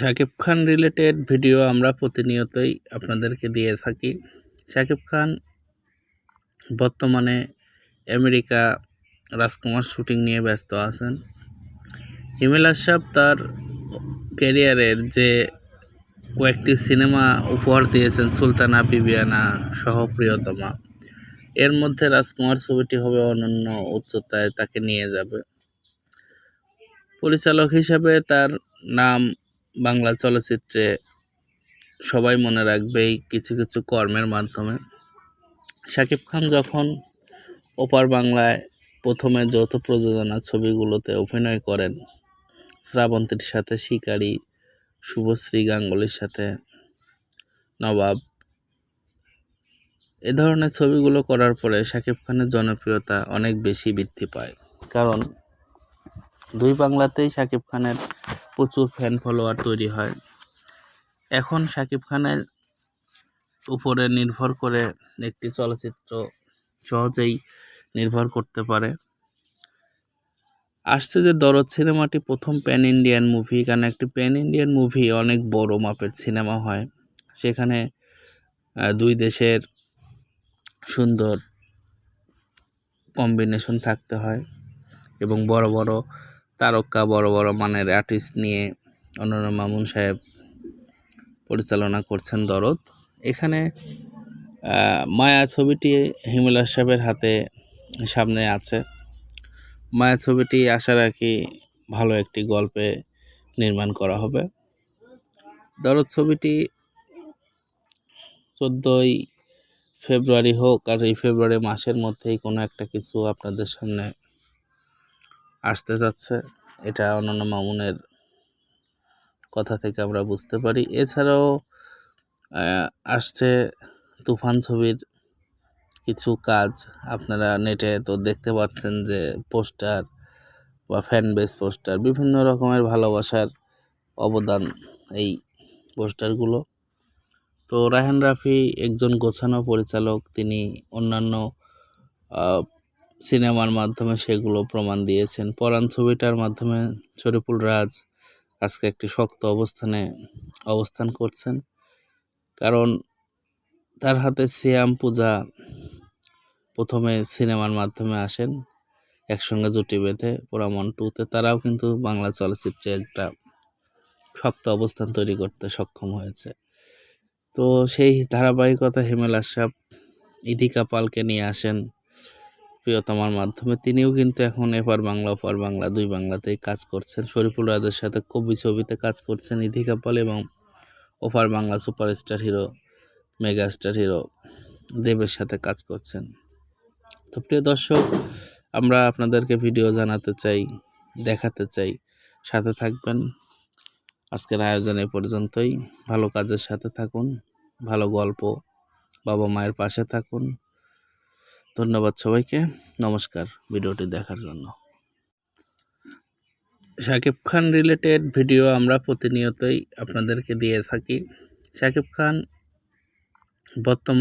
Shakib Khan related video আমরা প্রতিনিয়তই আপনাদেরকে দিয়ে থাকি। শাকিব খান বর্তমানে আমেরিকা রাজকুমার শুটিং নিয়ে ব্যস্ত আছেন। হিমেল আশরাফ তার ক্যারিয়ারের যে কয়েকটি সিনেমা উপহার দিয়েছেন সুলতানা বিবিয়ানা সহ প্রিয়তমা, এর মধ্যে রাজকুমার ছবিটি হবে অনন্য উচ্চতায় তাকে নিয়ে যাবে। পরিচালক হিসাবে তার নাম বাংলা চলচ্চিত্রে সবাই মনে রাখবে এই কিছু কিছু কর্মের মাধ্যমে। শাকিব খান যখন ওপার বাংলায় প্রথমে যৌথ প্রযোজনা ছবিগুলোতে অভিনয় করেন, শ্রাবন্তীর সাথে শিকারী শুভশ্রী গাঙ্গুলির সাথে নবাব, এ ধরনের ছবিগুলো করার পরে শাকিব খানের জনপ্রিয়তা অনেক বেশি বৃদ্ধি পায়। কারণ দুই বাংলাতেই শাকিব খানের প্রচুর ফ্যান ফলোয়ার তৈরি হয়। এখন শাকিব খানের উপরে নির্ভর করে একটি চলচ্চিত্র সহজেই নির্ভর করতে পারে। আসছে যে দরদ সিনেমাটি প্রথম প্যান ইন্ডিয়ান মুভি কারণ একটি প্যান ইন্ডিয়ান মুভি অনেক বড় মাপের সিনেমা হয়। সেখানে দুই দেশের সুন্দর কম্বিনেশন থাকতে হয় এবং বড় বড় তারকা, বড় বড় মানের আর্টিস্ট নিয়ে অনন্য মামুন সাহেব পরিচালনা করছেন দরদ। এখানে মায়া ছবিটি হিমেল সাহেবের হাতে সামনে আছে। মায়া ছবিটি আশা রাখি ভালো একটি গল্পে নির্মাণ করা হবে। দরদ ছবিটি চোদ্দোই ফেব্রুয়ারি হোক আর এই ফেব্রুয়ারি মাসের মধ্যেই কোনো একটা কিছু আপনাদের সামনে আসতে যাচ্ছে। এটা অনন্য মামুনের কথা থেকে আমরা বুঝতে পারি। এছাড়াও আসছে তুফান ছবির কিছু কাজ। আপনারা নেটে তো দেখতে পাচ্ছেন যে পোস্টার বা ফ্যান বেস পোস্টার, বিভিন্ন রকমের ভালোবাসার অবদান এই পোস্টারগুলো। তো রায়হান রাফি একজন গোছানো পরিচালক। তিনি অন্যান্য সিনেমার মাধ্যমে সেগুলো প্রমাণ দিয়েছেন। পরাণ ছবিটার মাধ্যমে শরীফুল রাজ আজকে একটি শক্ত অবস্থানে অবস্থান করছেন। কারণ তার হাতে সিয়াম পূজা প্রথমে সিনেমার মাধ্যমে আসেন, একসঙ্গে জুটি বেঁধে পোড়ামন টুতে। তারাও কিন্তু বাংলা চলচ্চিত্রে একটা শক্ত অবস্থান তৈরি করতে সক্ষম হয়েছে। তো সেই ধারাবাহিকতা হেমেল আশরাফ ইদিকা পালকে নিয়ে আসেন প্রিয়তমার মাধ্যমে। তিনিও কিন্তু এখন এপার বাংলা, ওপার বাংলা, দুই বাংলাতেই কাজ করছেন। শরীফুল রাজের সাথে কবি ছবিতে কাজ করছেন ইধিকা পাল এবং ওপার Bangla superstar hero, megastar hero দেবের সাথে কাজ করছেন। তো প্রিয় দর্শক, আমরা আপনাদেরকে ভিডিও জানাতে চাই, দেখাতে চাই। সাথে থাকবেন। আজকের আয়োজন এ পর্যন্তই। ভালো কাজের সাথে থাকুন, ভালো গল্প বাবা মায়ের পাশে থাকুন। ধন্যবাদ সবাইকে। নমস্কার ভিডিওটি দেখার জন্য। শাকিব খান রিলেটেড ভিডিও আমরা প্রতিনিয়তই আপনাদেরকে দিয়ে থাকি। শাকিব খান বর্তমান